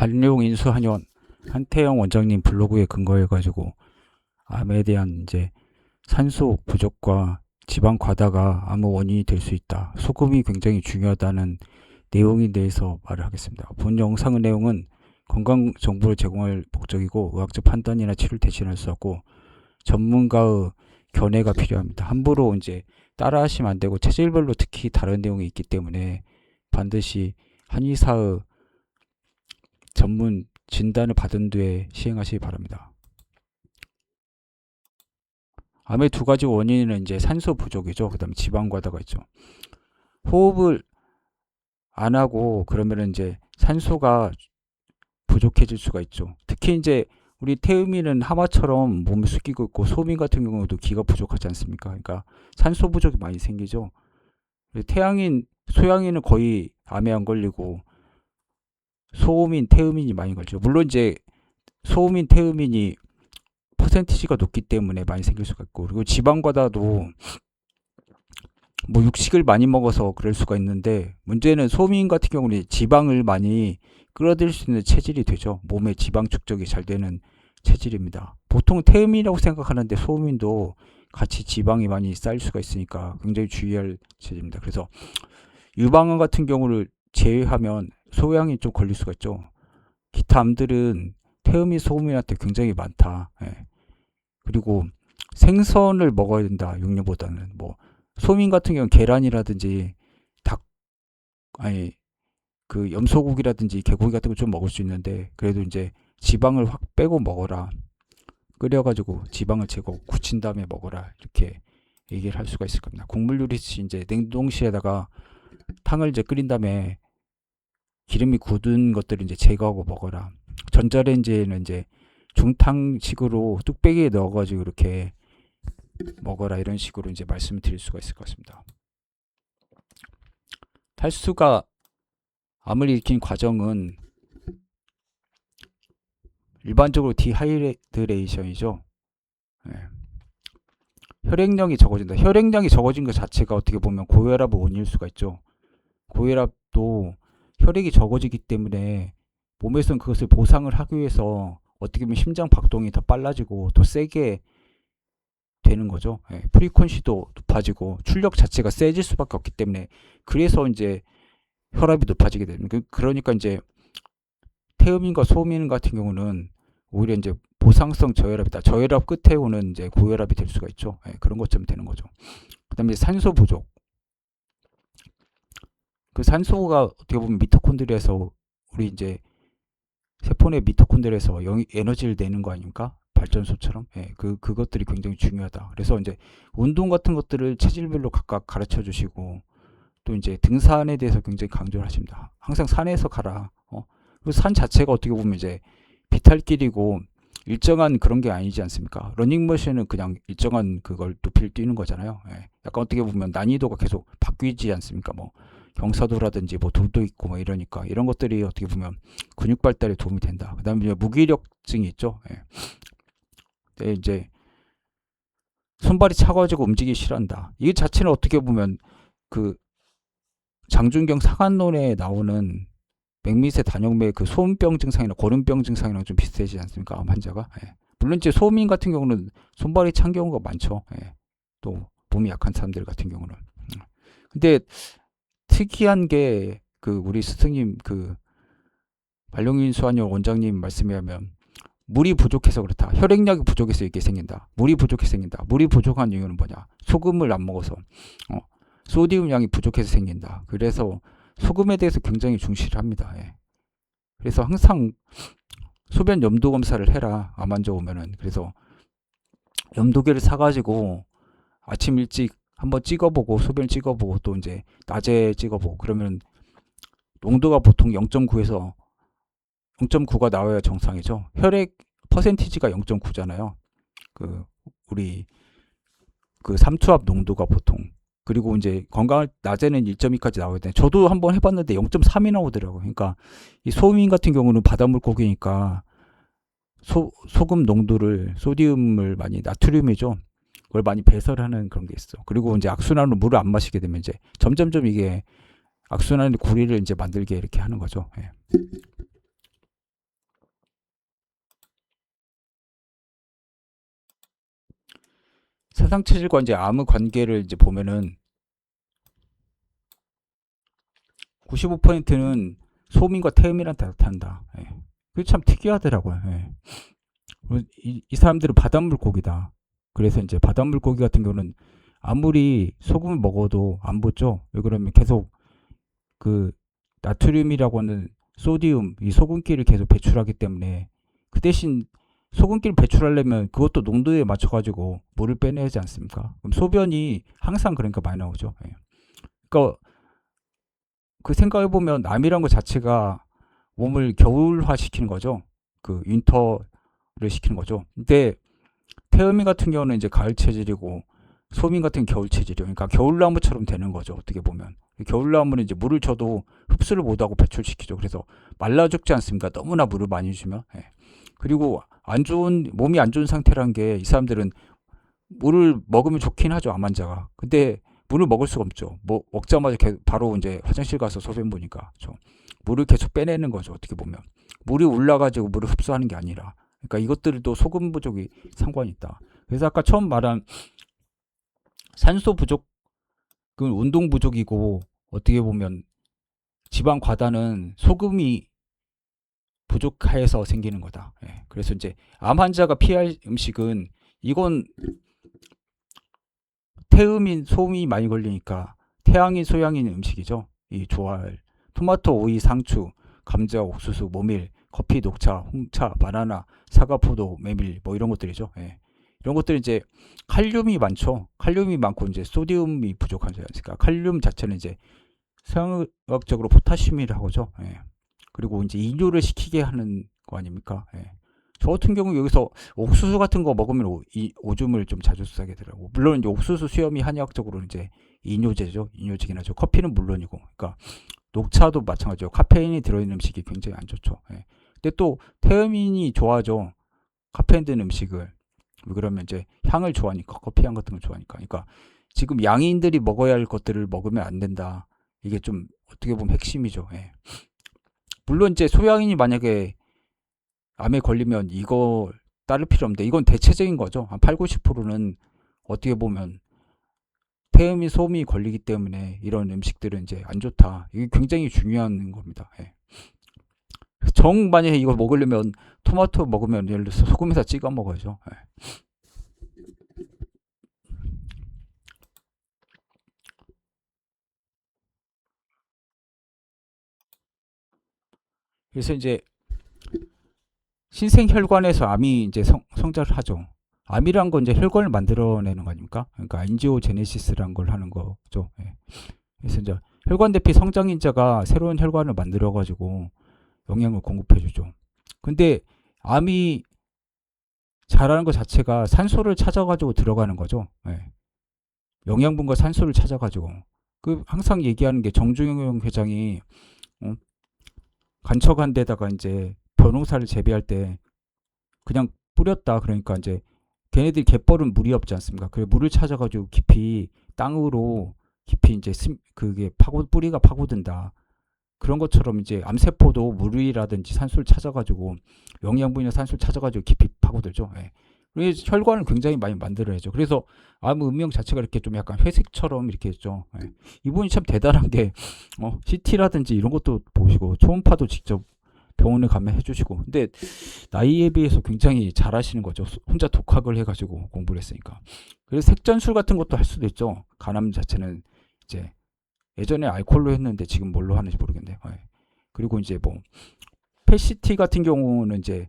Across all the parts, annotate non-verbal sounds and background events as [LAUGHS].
반룡 인수 한의원 한태영 원장님 블로그에 근거해 가지고 암에 대한 이제 산소 부족과 지방 과다가 암의 원인이 될 수 있다. 소금이 굉장히 중요하다는 내용에 대해서 말을 하겠습니다. 본 영상의 내용은 건강 정보를 제공할 목적이고 의학적 판단이나 치료를 대신할 수 없고 전문가의 견해가 필요합니다. 함부로 이제 따라하시면 안 되고 체질별로 특히 다른 내용이 있기 때문에 반드시 한의사의 전문 진단을 받은 뒤에 시행하시기 바랍니다. 암의 두 가지 원인은 이제 산소 부족이죠. 그다음에 지방 과다가 있죠. 호흡을 안 하고 그러면은 이제 산소가 부족해질 수가 있죠. 특히 이제 우리 태음이는 하마처럼 몸을 숙이고 있고 소민 같은 경우도 기가 부족하지 않습니까? 그러니까 산소 부족이 많이 생기죠. 태양인 소양인은 거의 암에 안 걸리고 소음인 태음인이 많이 걸죠. 물론 이제 소음인 태음인이 퍼센티지가 높기 때문에 많이 생길 수가 있고 그리고 지방 과다도 뭐 육식을 많이 먹어서 그럴 수가 있는데 문제는 소민 같은 경우는 지방을 많이 끌어들일 수 있는 체질이 되죠. 몸에 지방 축적이 잘 되는 체질입니다. 보통 태음이라고 생각하는데 소민도 같이 지방이 많이 쌓일 수가 있으니까 굉장히 주의할 체질입니다. 그래서 유방암 같은 경우를 제외하면 소양이 좀 걸릴 수가 있죠. 기타 암들은 태음이 소음인한테 굉장히 많다. 예. 그리고 생선을 먹어야 된다. 육류보다는 뭐 소민 같은 경우는 계란이라든지 닭 아니 그 염소고기라든지 개고기 같은 거 좀 먹을 수 있는데 그래도 이제 지방을 확 빼고 먹어라. 끓여가지고 지방을 제거 굳힌 다음에 먹어라 이렇게 얘기를 할 수가 있을 겁니다. 국물 요리시 이제 냉동실에다가 탕을 이제 끓인 다음에 기름이 굳은 것들을 이제 제거하고 먹어라. 전자레인지에는 이제 중탕식으로 뚝배기에 넣어가지고 이렇게 먹어라 이런 식으로 이제 말씀을 드릴 수가 있을 것 같습니다. 탈수가 암을 일으킨 과정은 일반적으로 디하이드레이션이죠. 예. 혈액량이 적어진다. 혈액량이 적어진 것 자체가 어떻게 보면 고혈압의 원인일 수가 있죠. 고혈압도 혈액이 적어지기 때문에 몸에서는 그것을 보상을 하기 위해서 어떻게 보면 심장 박동이 더 빨라지고 더 세게 되는 거죠. 예, 프리퀀시도 높아지고 출력 자체가 세질 수밖에 없기 때문에 그래서 이제 혈압이 높아지게 되는 그 그러니까 이제 태음인과 소음인 같은 경우는 오히려 이제 보상성 저혈압이다. 저혈압 끝에 오는 이제 고혈압이 될 수가 있죠. 예, 그런 것처럼 되는 거죠. 그다음에 산소 부족. 그 산소가 어떻게 보면 미토콘드리아에서 우리 이제 세포 내 미토콘드리아에서 영, 에너지를 내는 거 아닙니까? 발전소처럼. 예, 그 그것들이 굉장히 중요하다. 그래서 이제 운동 같은 것들을 체질별로 각각 가르쳐 주시고 또 이제 등산에 대해서 굉장히 강조를 하십니다. 항상 산에서 가라. 어? 그 산 자체가 어떻게 보면 이제 비탈길이고 일정한 그런 게 아니지 않습니까? 러닝머신은 그냥 일정한 그걸 높이를 뛰는 거잖아요. 예. 약간 어떻게 보면 난이도가 계속 바뀌지 않습니까? 뭐 경사도라든지 뭐 돌도 있고 뭐 이러니까 이런 것들이 어떻게 보면 근육 발달에 도움이 된다. 그다음에 이제 무기력증이 있죠. 예. 네, 이제 손발이 차가워지고 움직이기 싫어한다. 이 자체는 어떻게 보면 그 장준경 상한론에 나오는 맥미세 단역매의 그 소음병 증상이나 고름병 증상이랑 좀 비슷하지 않습니까? 암 환자가. 예. 물론 이제 소민 같은 경우는 손발이 찬 경우가 많죠. 예. 또 몸이 약한 사람들 같은 경우는. 음. 근데 특이한 게 그 우리 스승님 그 발령인 수환여 원장님 말씀에 하면 물이 부족해서 그렇다. 혈액량이 부족해서 이게 생긴다. 물이 부족해서 생긴다. 물이 부족한 이유는 뭐냐? 소금을 안 먹어서 어, 소디움 양이 부족해서 생긴다. 그래서 소금에 대해서 굉장히 중시를 합니다. 예. 그래서 항상 소변 염도 검사를 해라. 암 환자 오면은 그래서 염도계를 사가지고 아침 일찍 한번 찍어보고 소변 찍어보고 또 이제 낮에 찍어보고 그러면 농도가 보통 0.9에서 0.9가 나와야 정상이죠. 혈액 퍼센티지가 0.9잖아요. 그 우리 그 삼투압 농도가 보통 그리고 이제 건강할 낮에는 1.2까지 나와야 돼. 저도 한번 해봤는데 0.3이 나오더라고요. 그러니까 이 소민 같은 경우는 바닷물고기니까 소, 소금 농도를 소디움을 많이 나트륨이죠. 그걸 많이 배설하는 그런 게 있어. 그리고 이제 악순환으로 물을 안 마시게 되면 이제 점점점 이게 악순환의 구리를 이제 만들게 이렇게 하는 거죠. 예. 사상 체질과 이제 암의 관계를 이제 보면은 95%는 소민과 태음이란테 나타난다. 예. 그게 참 특이하더라고요. 예. 이, 이 사람들은 바닷물고기다. 그래서 이제 바닷물 고기 같은 경우는 아무리 소금을 먹어도 안 붙죠. 왜 그러면 계속 그 나트륨이라고 하는 소디움, 이 소금기를 계속 배출하기 때문에 그 대신 소금기를 배출하려면 그것도 농도에 맞춰가지고 물을 빼내야 하지 않습니까? 그럼 소변이 항상 그러니까 많이 나오죠. 예. 그러니까 그 생각해보면 암이란 것 자체가 몸을 겨울화 시키는 거죠. 그 윈터를 시키는 거죠. 근데 태음인 같은 경우는 이제 가을 체질이고 소민 같은 겨울 체질이요. 그러니까 겨울나무처럼 되는 거죠. 어떻게 보면. 겨울나무는 이제 물을 줘도 흡수를 못하고 배출시키죠. 그래서 말라 죽지 않습니까? 너무나 물을 많이 주면. 예. 그리고 안 좋은 몸이 안 좋은 상태란 게 이 사람들은 물을 먹으면 좋긴 하죠. 암 환자가. 근데 물을 먹을 수가 없죠. 뭐 먹자마자 바로 이제 화장실 가서 소변 보니까 좀 물을 계속 빼내는 거죠. 어떻게 보면 물이 올라가지고 물을 흡수하는 게 아니라. 그러니까 이것들도 소금 부족이 상관이 있다. 그래서 아까 처음 말한 산소 부족, 그 운동 부족이고 어떻게 보면 지방 과다는 소금이 부족해서 생기는 거다. 예. 그래서 이제 암 환자가 피할 음식은 이건 태음인 소음이 많이 걸리니까 태양인 소양인 음식이죠. 이 좋아할 토마토, 오이, 상추, 감자, 옥수수, 모밀, 커피, 녹차, 홍차, 바나나, 사과, 포도, 메밀 뭐 이런 것들이죠. 예. 이런 것들이 이제 칼륨이 많죠. 칼륨이 많고 이제 소디움이 부족하지 않습니까? 칼륨 자체는 이제 생학적으로 포타슘이라고 하죠. 예. 그리고 이제 이뇨를 시키게 하는 거 아닙니까? 예. 저 같은 경우 여기서 옥수수 같은 거 먹으면 오, 이 오줌을 좀 자주 싸게 되더라고. 물론 이제 옥수수 수염이 한의학적으로 이제 이뇨제죠. 이뇨제긴 하죠. 커피는 물론이고. 그러니까 녹차도 마찬가지죠. 카페인이 들어있는 음식이 굉장히 안 좋죠. 예. 근데 또 태음인이 좋아하죠. 카페인 든 음식을. 왜 그러면 이제 향을 좋아하니까 커피 향 같은 걸 좋아하니까. 그러니까 지금 양인들이 먹어야 할 것들을 먹으면 안 된다. 이게 좀 어떻게 보면 핵심이죠. 예. 물론 이제 소양인이 만약에 암에 걸리면 이거 따를 필요 없는데 이건 대체적인 거죠. 한 8, 90%는 어떻게 보면 태음이 소음이 걸리기 때문에 이런 음식들은 이제 안 좋다. 이게 굉장히 중요한 겁니다. 예. 정 만약에 이거 먹으려면 토마토 먹으면 예를 들어서 소금에다 찍어 먹어야죠. 예. 그래서 이제 신생 혈관에서 암이 이제 성, 성장을 하죠. 암이란 건 이제 혈관을 만들어내는 거 아닙니까? 그러니까 엔지오제네시스라는 걸 하는 거죠. 예. 그래서 이제 혈관 대피 성장인자가 새로운 혈관을 만들어 가지고 영양을 공급해 주죠. 근데 암이 자라는 것 자체가 산소를 찾아 가지고 들어가는 거죠. 예. 영양분과 산소를 찾아 가지고 그 항상 얘기하는 게 정중영 회장이 어? 간척한 데다가 이제 벼농사를 재배할 때 그냥 뿌렸다 그러니까 이제 걔네들이 갯벌은 물이 없지 않습니까? 그 물을 찾아가지고 깊이 땅으로 깊이 이제 심, 그게 파고 뿌리가 파고든다. 그런 것처럼 이제 암세포도 물이라든지 산소를 찾아가지고 영양분이나 산소를 찾아가지고 깊이 파고들죠. 예. 그래서 혈관을 굉장히 많이 만들어야죠. 그래서 암 음명 자체가 이렇게 좀 약간 회색처럼 이렇게 했죠. 예. 이분이 참 대단한 게 어, CT라든지 이런 것도 보시고 초음파도 직접 병원에 가면 해주시고 근데 나이에 비해서 굉장히 잘하시는 거죠 혼자 독학을 해가지고 공부를 했으니까 그래서 색전술 같은 것도 할 수도 있죠 간암 자체는 이제 예전에 알코올로 했는데 지금 뭘로 하는지 모르겠네요 예. 그리고 이제 뭐 페시티 같은 경우는 이제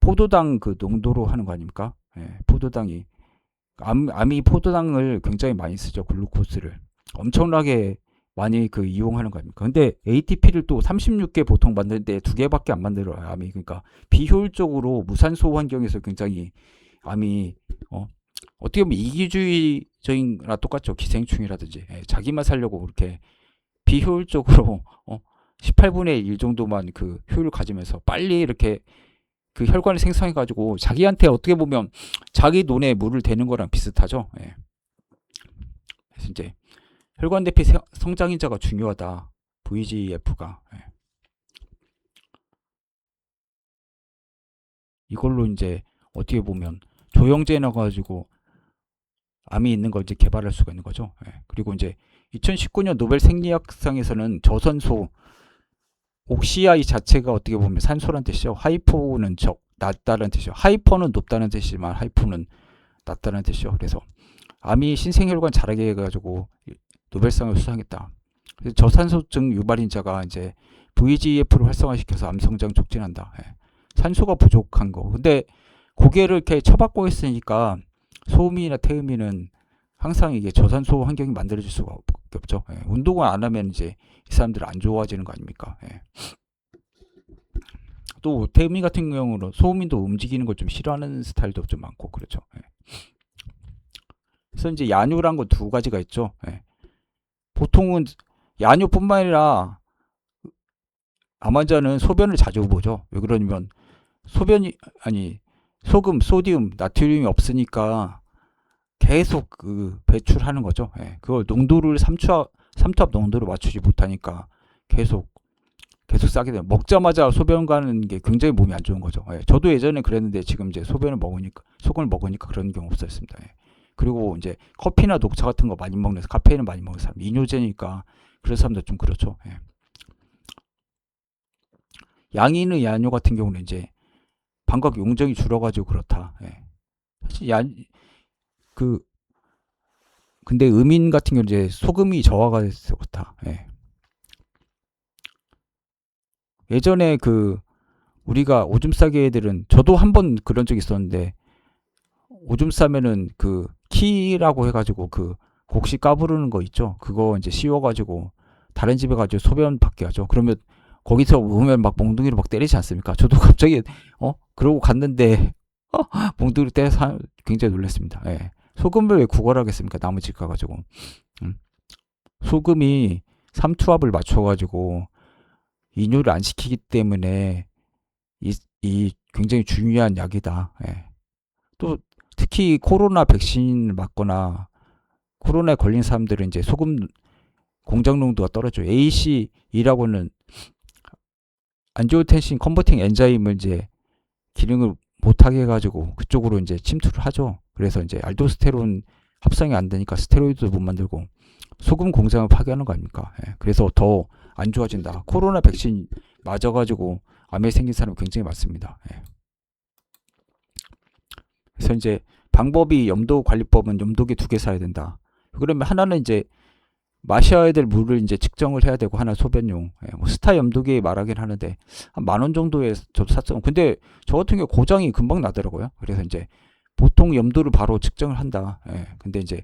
포도당 그 농도로 하는 거 아닙니까 예. 포도당이 암, 암이 포도당을 굉장히 많이 쓰죠 글루코스를 엄청나게 많이 그 이용하는 거 아닙니까? 근데 ATP를 또 36개 보통 만드는데 두 개밖에 안 만들어요, 암이. 그러니까 비효율적으로 무산소 환경에서 굉장히 암이 어 어떻게 보면 이기주의적인나 똑같죠. 기생충이라든지 예, 자기만 살려고 그렇게 비효율적으로 [LAUGHS] 어 18분의 1 정도만 그 효율을 가지면서 빨리 이렇게 그 혈관을 생성해 가지고 자기한테 어떻게 보면 자기 논에 물을 대는 거랑 비슷하죠. 예. 그래서 이제 혈관 대피 성장인자가 중요하다. VGF가. 예. 이걸로 이제 어떻게 보면 조영제 나가지고 암이 있는 걸 이제 개발할 수가 있는 거죠. 예. 그리고 이제 2019년 노벨 생리학상에서는 저산소 옥시아이 자체가 어떻게 보면 산소란 뜻이죠. 하이포는 적 낮다는 뜻이죠. 하이퍼는 높다는 뜻이지만 하이포는 낮다는 뜻이죠. 그래서 암이 신생혈관 자라게 해가지고 노벨상을 수상했다. 그래서 저산소증 유발인자가 이제 VEGF를 활성화시켜서 암 성장 촉진한다. 예. 산소가 부족한 거. 근데 고개를 이렇게 쳐박고 있으니까 소음이나 태음이는 항상 이게 저산소 환경이 만들어질 수가 없- 없죠. 예. 운동을 안 하면 이제 이 사람들 안 좋아지는 거 아닙니까? 예. 또 태음이 같은 경우는 소음인도 움직이는 걸 좀 싫어하는 스타일도 좀 많고 그렇죠. 예. 그래서 이제 야뇨란 거두 가지가 있죠. 예. 보통은 야뇨뿐만 아니라 암 환자는 소변을 자주 보죠. 왜 그러냐면 소변이 아니 소금, 소디움, 나트륨이 없으니까 계속 그 배출하는 거죠. 예. 그걸 농도를 삼투압 삼투압 농도를 맞추지 못하니까 계속 계속 싸게 돼요. 먹자마자 소변 가는 게 굉장히 몸이 안 좋은 거죠. 예. 저도 예전에 그랬는데 지금 이제 소변을 먹으니까 소금을 먹으니까 그런 경우 없었습니다. 예. 그리고 이제 커피나 녹차 같은 거 많이 먹는 카페인을 많이 먹는 사람 이뇨제니까 그런 사람들 좀 그렇죠. 예. 양인의 야뇨 같은 경우는 이제 방광 용적이 줄어가지고 그렇다. 예. 사실 야, 그 근데 음인 같은 경우 이제 소금이 저하가 돼서 그렇다. 예. 예전에 그 우리가 오줌 싸게 애들은 저도 한 번 그런 적 있었는데 오줌 싸면은 그 키라고 해가지고 그 곡식 까부르는 거 있죠. 그거 이제 씌워가지고 다른 집에 가지고 소변 받게 하죠. 그러면 거기서 오면 막 몽둥이로 막 때리지 않습니까? 저도 [LAUGHS] 갑자기 어 그러고 갔는데 어, 몽둥이로 때려서 하- 굉장히 놀랐습니다. 예. 소금을 왜 구걸하겠습니까? 나무 집 가가지고 음. 소금이 삼투압을 맞춰가지고 이뇨를 안 시키기 때문에 이, 이 굉장히 중요한 약이다. 예. 또 특히 코로나 백신을 맞거나 코로나에 걸린 사람들은 이제 소금 공장 농도가 떨어져요. ACE라고는 안지오텐신 컨버팅 엔자임을 이제 기능을 못하게 해가지고 그쪽으로 이제 침투를 하죠. 그래서 이제 알도스테론 합성이 안 되니까 스테로이드도 못 만들고 소금 공장을 파괴하는 거 아닙니까? 예, 그래서 더 안 좋아진다. 코로나 백신 맞아가지고 암에 생긴 사람 굉장히 많습니다. 예. 그래서 이제 방법이 염도 관리법은 염도기 두개 사야 된다. 그러면 하나는 이제 마셔야 될 물을 이제 측정을 해야 되고 하나 소변용. 예, 뭐 스타 염도기 말하긴 하는데 한 만 원 정도에 저도 샀어. 근데 저 같은 경우 고장이 금방 나더라고요. 그래서 이제 보통 염도를 바로 측정을 한다. 예, 근데 이제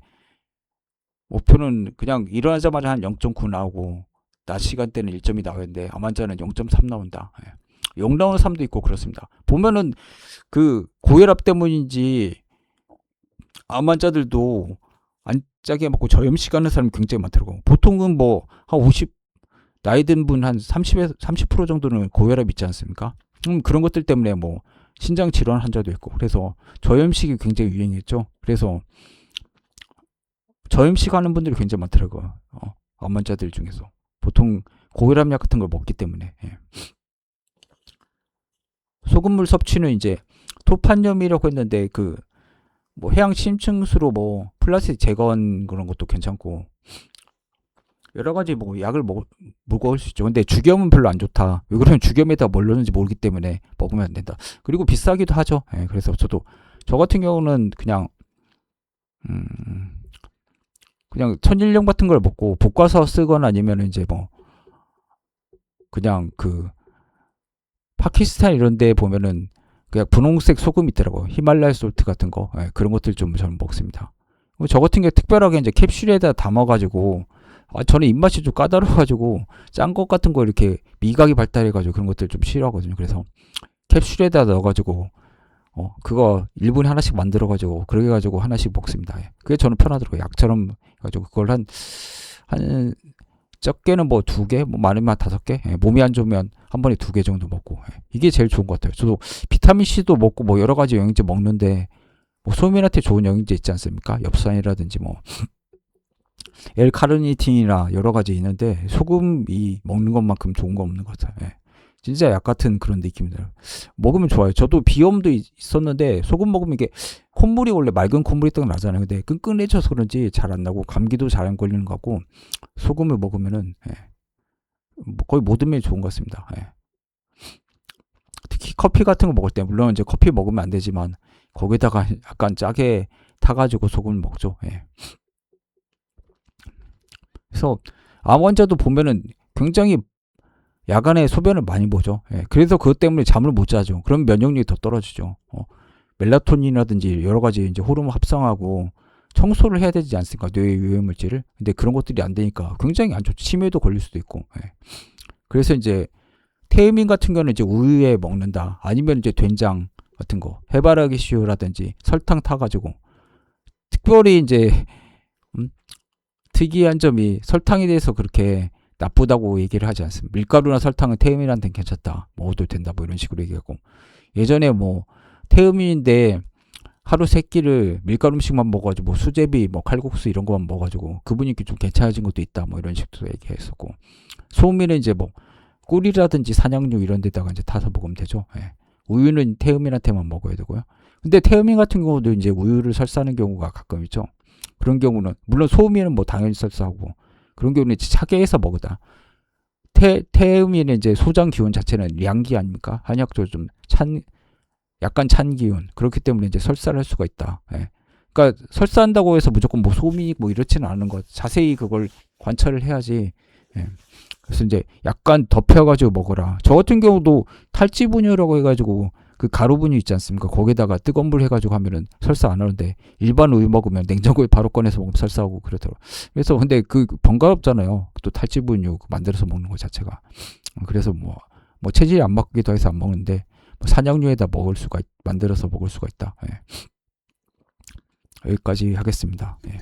목표는 그냥 일어나자마자 한 0.9 나오고 낮 시간대는 1점이 나오는데 암 환자는 0.3 나온다. 예. 0 나오는 사람도 있고 그렇습니다. 보면은 그 고혈압 때문인지 암 환자들도 안 짜게 먹고 저염식 하는 사람이 굉장히 많더라고. 보통은 뭐 한 50 나이 든 분 한 30에서 30% 정도는 고혈압 있지 않습니까? 음, 그런 것들 때문에 뭐 신장 질환 환자도 있고 그래서 저염식이 굉장히 유행했죠. 그래서 저염식 하는 분들이 굉장히 많더라고요. 어, 암 환자들 중에서 보통 고혈압약 같은 걸 먹기 때문에 예. 소금물 섭취는 이제 토판염이라고 했는데 그 뭐 해양 심층수로 뭐 플라스틱 제거한 그런 것도 괜찮고 여러 가지 뭐 약을 먹 먹을 수 있죠. 근데 주겸은 별로 안 좋다. 왜 그러면 주겸에다 뭘 넣는지 모르기 때문에 먹으면 안 된다. 그리고 비싸기도 하죠. 예, 그래서 저도 저 같은 경우는 그냥 음 그냥 천일염 같은 걸 먹고 볶아서 쓰거나 아니면 이제 뭐 그냥 그 파키스탄 이런 데 보면은 그냥 분홍색 소금 있더라고 히말라야 솔트 같은 거 예, 그런 것들 좀 저는 먹습니다. 저 같은 게 특별하게 이제 캡슐에다 담아가지고 아, 저는 입맛이 좀 까다로워가지고 짠 것 같은 거 이렇게 미각이 발달해가지고 그런 것들 좀 싫어하거든요. 그래서 캡슐에다 넣어가지고 어 그거 1분에 하나씩 만들어가지고 그렇게 가지고 하나씩 먹습니다. 예. 그게 저는 편하더라고요. 약처럼 해가지고 그걸 한한 적게는 뭐 두 개, 뭐 많으면 다섯 개. 예, 몸이 안 좋으면 한 번에 두 개 정도 먹고 예, 이게 제일 좋은 것 같아요. 저도 비타민 C도 먹고 뭐 여러 가지 영양제 먹는데 뭐 소민한테 좋은 영양제 있지 않습니까? 엽산이라든지 뭐 L카르니틴이나 여러 가지 있는데 소금이 먹는 것만큼 좋은 거 없는 것 같아요. 예. 진짜 약 같은 그런 느낌이 들어요. 먹으면 좋아요. 저도 비염도 있- 있었는데 소금 먹으면 이게 콧물이 원래 맑은 콧물이 딱 나잖아요. 근데 끈끈해져서 그런지 잘 안 나고 감기도 잘 안 걸리는 것 같고 소금을 먹으면은 예, 뭐 거의 모든 면이 좋은 것 같습니다. 예. 특히 커피 같은 거 먹을 때 물론 이제 커피 먹으면 안 되지만 거기다가 약간 짜게 타가지고 소금을 먹죠. 예. 그래서 암 환자도 보면은 굉장히 야간에 소변을 많이 보죠. 예. 그래서 그것 때문에 잠을 못 자죠. 그럼 면역력이 더 떨어지죠. 어. 멜라토닌이라든지 여러 가지 이제 호르몬 합성하고 청소를 해야 되지 않습니까? 뇌의 유해 물질을. 근데 그런 것들이 안 되니까 굉장히 안 좋죠. 치매도 걸릴 수도 있고. 예. 그래서 이제 태음인 같은 경우는 이제 우유에 먹는다. 아니면 이제 된장 같은 거, 해바라기 씨유라든지 설탕 타가지고 특별히 이제 음, 특이한 점이 설탕에 대해서 그렇게 나쁘다고 얘기를 하지 않습니다. 밀가루나 설탕은 태음인한테는 괜찮다. 먹어도 된다. 뭐 이런 식으로 얘기하고 예전에 뭐 태음인인데 하루 세 끼를 밀가루 음식만 먹어가지고 뭐 수제비, 뭐 칼국수 이런 것만 먹어가지고 그분이 좀 괜찮아진 것도 있다. 뭐 이런 식으로 얘기했었고 소음인은 이제 뭐 꿀이라든지 산양류 이런 데다가 이제 타서 먹으면 되죠. 예. 우유는 태음인한테만 먹어야 되고요. 근데 태음인 같은 경우도 이제 우유를 설사하는 경우가 가끔 있죠. 그런 경우는 물론 소음인은 뭐 당연히 설사하고 그런 경우는 이제 차게 해서 먹으다. 태, 태음인의 이제 소장 기운 자체는 양기 아닙니까? 한약적으로 좀 찬, 약간 찬 기운. 그렇기 때문에 이제 설사를 할 수가 있다. 예. 그러니까 설사한다고 해서 무조건 뭐 소음이 뭐 이렇지는 않은 것. 자세히 그걸 관찰을 해야지. 예. 그래서 이제 약간 덮여가지고 먹어라. 저 같은 경우도 탈지분유라고 해가지고 그 가루분유 있지 않습니까? 거기다가 뜨거운 물 해가지고 하면은 설사 안 하는데 일반 우유 먹으면 냉장고에 바로 꺼내서 먹으면 설사하고 그러더라고. 그래서 근데 그 번거롭잖아요. 또 탈지분유 그 만들어서 먹는 것 자체가. 그래서 뭐, 뭐 체질이 안 맞기도 해서 안 먹는데 뭐 산양류에다 먹을 수가 있- 만들어서 먹을 수가 있다. 예. 여기까지 하겠습니다. 예.